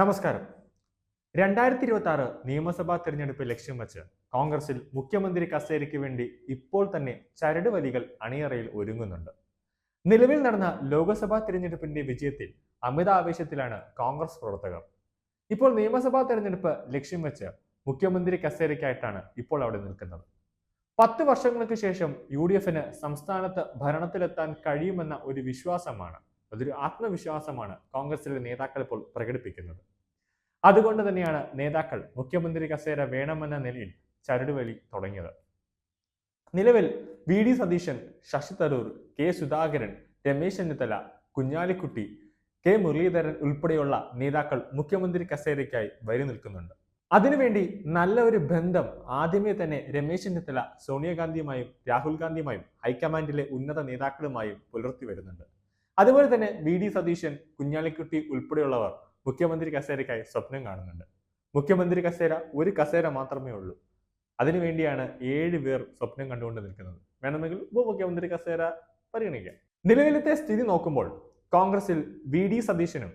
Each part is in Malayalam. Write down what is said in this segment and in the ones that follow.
നമസ്കാരം. രണ്ടായിരത്തി ഇരുപത്തി ആറ് നിയമസഭാ തിരഞ്ഞെടുപ്പ് ലക്ഷ്യം വെച്ച് കോൺഗ്രസിൽ മുഖ്യമന്ത്രി കസേരയ്ക്ക് വേണ്ടി ഇപ്പോൾ തന്നെ ചരട് വലികൾ അണിയറയിൽ ഒരുങ്ങുന്നുണ്ട്. നിലവിൽ നടന്ന ലോക്സഭാ തെരഞ്ഞെടുപ്പിന്റെ വിജയത്തിൽ അമിത ആവേശത്തിലാണ് കോൺഗ്രസ് പ്രവർത്തകർ. ഇപ്പോൾ നിയമസഭാ തിരഞ്ഞെടുപ്പ് ലക്ഷ്യം വെച്ച് മുഖ്യമന്ത്രി കസേരയ്ക്കായിട്ടാണ് ഇപ്പോൾ അവിടെ നിൽക്കുന്നത്. പത്ത് വർഷങ്ങൾക്ക് ശേഷം യു ഡി എഫിന് സംസ്ഥാനത്ത് ഭരണത്തിലെത്താൻ കഴിയുമെന്ന ഒരു വിശ്വാസമാണ് അതൊരു ആത്മവിശ്വാസമാണ് കോൺഗ്രസിലെ നേതാക്കൾ ഇപ്പോൾ പ്രകടിപ്പിക്കുന്നത്. അതുകൊണ്ട് തന്നെയാണ് നേതാക്കൾ മുഖ്യമന്ത്രി കസേര വേണമെന്ന നിലയിൽ ചരടുവലി തുടങ്ങിയത്. നിലവിൽ V D Satheesan Shashi Tharoor K Sudhakaran Ramesh Chennithala Kunhalikutty K Muraleedharan ഉൾപ്പെടെയുള്ള നേതാക്കൾ മുഖ്യമന്ത്രി കസേരയ്ക്കായി വരി നിൽക്കുന്നുണ്ട്. അതിനുവേണ്ടി നല്ല ഒരു ബന്ധം ആദ്യമേ തന്നെ രമേശ് ചെന്നിത്തല സോണിയാഗാന്ധിയുമായും രാഹുൽ ഗാന്ധിയുമായും ഹൈക്കമാൻഡിലെ ഉന്നത നേതാക്കളുമായും പുലർത്തി വരുന്നുണ്ട്. അതുപോലെ തന്നെ വി ഡി സതീശൻ കുഞ്ഞാലിക്കുട്ടി ഉൾപ്പെടെയുള്ളവർ മുഖ്യമന്ത്രി കസേരയ്ക്കായി സ്വപ്നം കാണുന്നുണ്ട്. മുഖ്യമന്ത്രി കസേര ഒരു കസേര മാത്രമേ ഉള്ളൂ. അതിനുവേണ്ടിയാണ് ഏഴ് പേർ സ്വപ്നം കണ്ടുകൊണ്ട് നിൽക്കുന്നത്. വേണമെങ്കിൽ ഉപമുഖ്യമന്ത്രി കസേര പരിഗണിക്കാം. നിലവിലത്തെ സ്ഥിതി നോക്കുമ്പോൾ കോൺഗ്രസിൽ വി ഡി സതീശനും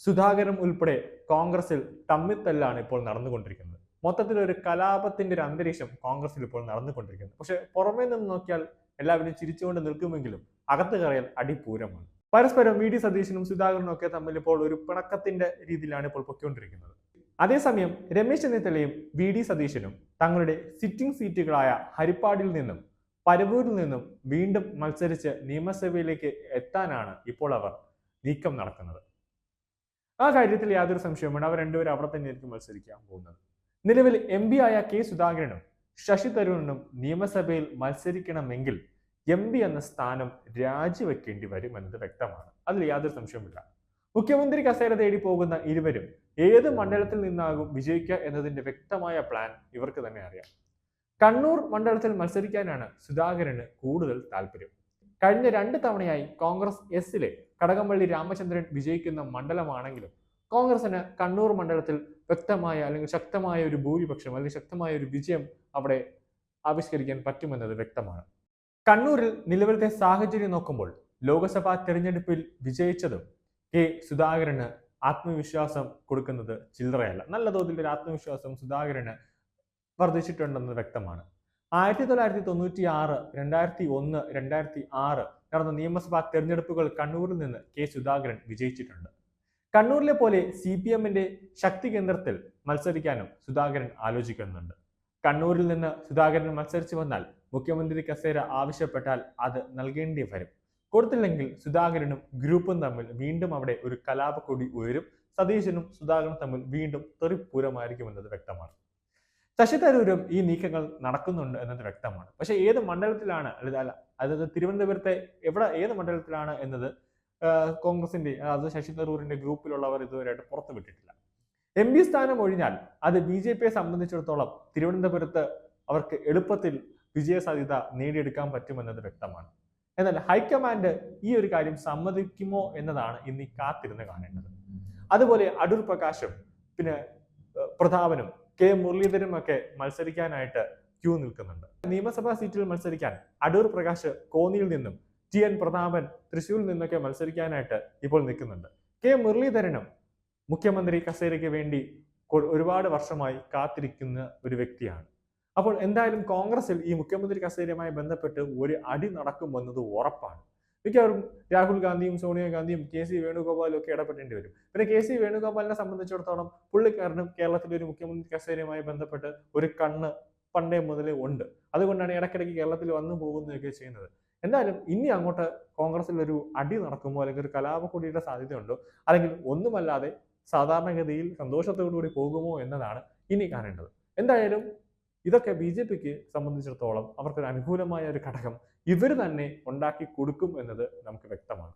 സുധാകരും ഉൾപ്പെടെ കോൺഗ്രസിൽ തമ്മിത്തല്ലാണ് ഇപ്പോൾ നടന്നുകൊണ്ടിരിക്കുന്നത്. മൊത്തത്തിൽ ഒരു കലാപത്തിന്റെ ഒരു അന്തരീക്ഷം കോൺഗ്രസിൽ ഇപ്പോൾ നടന്നുകൊണ്ടിരിക്കുന്നത് പക്ഷെ പുറമേ നിന്ന് നോക്കിയാൽ എല്ലാവരും ചിരിച്ചുകൊണ്ട് നിൽക്കുമെങ്കിലും അകത്ത് കയറിയാൽ അടിപൂരമാണ്. പരസ്പരം വി ഡി സതീശനും സുധാകരനും ഒക്കെ തമ്മിൽ ഇപ്പോൾ ഒരു പിണക്കത്തിന്റെ രീതിയിലാണ് ഇപ്പോൾ പൊയ്ക്കൊണ്ടിരിക്കുന്നത്. അതേസമയം രമേശ് ചെന്നിത്തലയും വി ഡി സതീശനും തങ്ങളുടെ സിറ്റിംഗ് സീറ്റുകളായ ഹരിപ്പാടിൽ നിന്നും പരവൂരിൽ നിന്നും വീണ്ടും മത്സരിച്ച് നിയമസഭയിലേക്ക് എത്താനാണ് ഇപ്പോൾ അവർ നീക്കം നടക്കുന്നത്. ആ കാര്യത്തിൽ യാതൊരു സംശയവുമാണ് അവർ രണ്ടുപേരും അവിടെ തന്നെയായിരിക്കും മത്സരിക്കാൻ പോകുന്നത്. നിലവിൽ എം ആയ കെ സുധാകരനും ശശി തരൂരിനും നിയമസഭയിൽ മത്സരിക്കണമെങ്കിൽ എം പി എന്ന സ്ഥാനം രാജിവെക്കേണ്ടി വരും എന്നത് വ്യക്തമാണ്. അതിൽ യാതൊരു സംശയവുമില്ല. മുഖ്യമന്ത്രി കസേര തേടി പോകുന്ന ഇരുവരും ഏത് മണ്ഡലത്തിൽ നിന്നാകും വിജയിക്കുക എന്നതിന്റെ വ്യക്തമായ പ്ലാൻ ഇവർക്ക് തന്നെ അറിയാം. കണ്ണൂർ മണ്ഡലത്തിൽ മത്സരിക്കാനാണ് സുധാകരന് കൂടുതൽ താല്പര്യം. കഴിഞ്ഞ രണ്ട് തവണയായി കോൺഗ്രസ് എസിലെ കടകംപള്ളി രാമചന്ദ്രൻ വിജയിക്കുന്ന മണ്ഡലമാണെങ്കിലും കോൺഗ്രസിന് കണ്ണൂർ മണ്ഡലത്തിൽ വ്യക്തമായ അല്ലെങ്കിൽ ശക്തമായ ഒരു ഭൂരിപക്ഷം അല്ലെങ്കിൽ ശക്തമായ ഒരു വിജയം അവിടെ ആവിഷ്കരിക്കാൻ പറ്റുമെന്നത് വ്യക്തമാണ്. കണ്ണൂരിൽ നിലവിലത്തെ സാഹചര്യം നോക്കുമ്പോൾ ലോക്സഭാ തെരഞ്ഞെടുപ്പിൽ വിജയിച്ചതും കെ സുധാകരന് ആത്മവിശ്വാസം കൊടുക്കുന്നത് ചില്ലറയല്ല. നല്ല തോതിൽ ഒരു ആത്മവിശ്വാസം സുധാകരന് വർദ്ധിച്ചിട്ടുണ്ടെന്നത് വ്യക്തമാണ്. ആയിരത്തി തൊള്ളായിരത്തി തൊണ്ണൂറ്റി ആറ് രണ്ടായിരത്തി ഒന്ന് രണ്ടായിരത്തി ആറ് നടന്ന നിയമസഭാ തെരഞ്ഞെടുപ്പുകൾ കണ്ണൂരിൽ നിന്ന് കെ സുധാകരൻ വിജയിച്ചിട്ടുണ്ട്. കണ്ണൂരിലെ പോലെ സി പി എമ്മിന്റെ ശക്തി കേന്ദ്രത്തിൽ മത്സരിക്കാനും സുധാകരൻ ആലോചിക്കുന്നുണ്ട്. കണ്ണൂരിൽ നിന്ന് സുധാകരൻ മത്സരിച്ചു വന്നാൽ മുഖ്യമന്ത്രി കസേര ആവശ്യപ്പെട്ടാൽ അത് നൽകേണ്ടി വരും. കൊടുത്തില്ലെങ്കിൽ സുധാകരനും ഗ്രൂപ്പും തമ്മിൽ വീണ്ടും അവിടെ ഒരു കലാപക്കൊടി ഉയരും. സതീശനും സുധാകരനും തമ്മിൽ വീണ്ടും തെറിപ്പൂരമായിരിക്കുമെന്നത് വ്യക്തമാണ്. ശശി തരൂരും ഈ നീക്കങ്ങൾ നടക്കുന്നുണ്ട് എന്നത് വ്യക്തമാണ്. പക്ഷേ ഏത് മണ്ഡലത്തിലാണ് അല്ല അതായത് തിരുവനന്തപുരത്തെ എവിടെ ഏത് മണ്ഡലത്തിലാണ് എന്നത് കോൺഗ്രസിന്റെ അതായത് ശശി തരൂരിന്റെ ഗ്രൂപ്പിലുള്ളവർ ഇതുവരെയായിട്ട് പുറത്തു വിട്ടിട്ടില്ല. എം പി സ്ഥാനം ഒഴിഞ്ഞാൽ അത് ബി ജെ പിയെ സംബന്ധിച്ചിടത്തോളം തിരുവനന്തപുരത്ത് അവർക്ക് എളുപ്പത്തിൽ വിജയ സാധ്യത നേടിയെടുക്കാൻ പറ്റുമെന്നത് വ്യക്തമാണ്. എന്നാൽ ഹൈക്കമാൻഡ് ഈ ഒരു കാര്യം സമ്മതിക്കുമോ എന്നതാണ് ഇന്ന് കാത്തിരുന്ന് കാണേണ്ടത്. അതുപോലെ അടൂർ പ്രകാശും പിന്നെ പ്രതാപനും കെ. മുരളീധരും ഒക്കെ മത്സരിക്കാനായിട്ട് ക്യൂ നിൽക്കുന്നുണ്ട്. നിയമസഭാ സീറ്റിൽ മത്സരിക്കാൻ അടൂർ പ്രകാശ് കോന്നിയിൽ നിന്നും ടി. എൻ. പ്രതാപൻ തൃശ്ശൂരിൽ നിന്നൊക്കെ മത്സരിക്കാനായിട്ട് ഇപ്പോൾ നിൽക്കുന്നുണ്ട്. കെ. മുരളീധരനും മുഖ്യമന്ത്രി കസേരയ്ക്ക് വേണ്ടി ഒരുപാട് വർഷമായി കാത്തിരിക്കുന്ന ഒരു വ്യക്തിയാണ്. അപ്പോൾ എന്തായാലും കോൺഗ്രസിൽ ഈ മുഖ്യമന്ത്രി കസേരയുമായി ബന്ധപ്പെട്ട് ഒരു അടി നടക്കുമെന്നത് ഉറപ്പാണ്. മിക്കവാറും രാഹുൽ ഗാന്ധിയും സോണിയാഗാന്ധിയും കെ സി വേണുഗോപാലും ഒക്കെ ഇടപെടേണ്ടി വരും. പിന്നെ കെ സി വേണുഗോപാലിനെ സംബന്ധിച്ചിടത്തോളം പുള്ളിക്കാരനും കേരളത്തിലെ ഒരു മുഖ്യമന്ത്രി കസേരയുമായി ബന്ധപ്പെട്ട് ഒരു കണ്ണ് പണ്ടേ മുതലേ ഉണ്ട്. അതുകൊണ്ടാണ് ഇടയ്ക്കിടയ്ക്ക് കേരളത്തിൽ വന്നു പോകുന്നതൊക്കെ ചെയ്യുന്നത്. എന്തായാലും ഇനി അങ്ങോട്ട് കോൺഗ്രസിൽ ഒരു അടി നടക്കുമോ അല്ലെങ്കിൽ ഒരു കലാപക്കൊടിയുടെ സാധ്യതയുണ്ടോ? അല്ലെങ്കിൽ ഒന്നുമല്ലാതെ സാധാരണഗതിയിൽ സന്തോഷത്തോടുകൂടി പോകുമോ എന്നതാണ് ഇനി കാണേണ്ടത്. എന്തായാലും ഇതൊക്കെ ബി ജെ പിക്ക് സംബന്ധിച്ചിടത്തോളം അവർക്കൊരു അനുകൂലമായ ഒരു ഘടകം ഇവർ തന്നെ ഉണ്ടാക്കി കൊടുക്കും എന്നത് നമുക്ക് വ്യക്തമാണ്.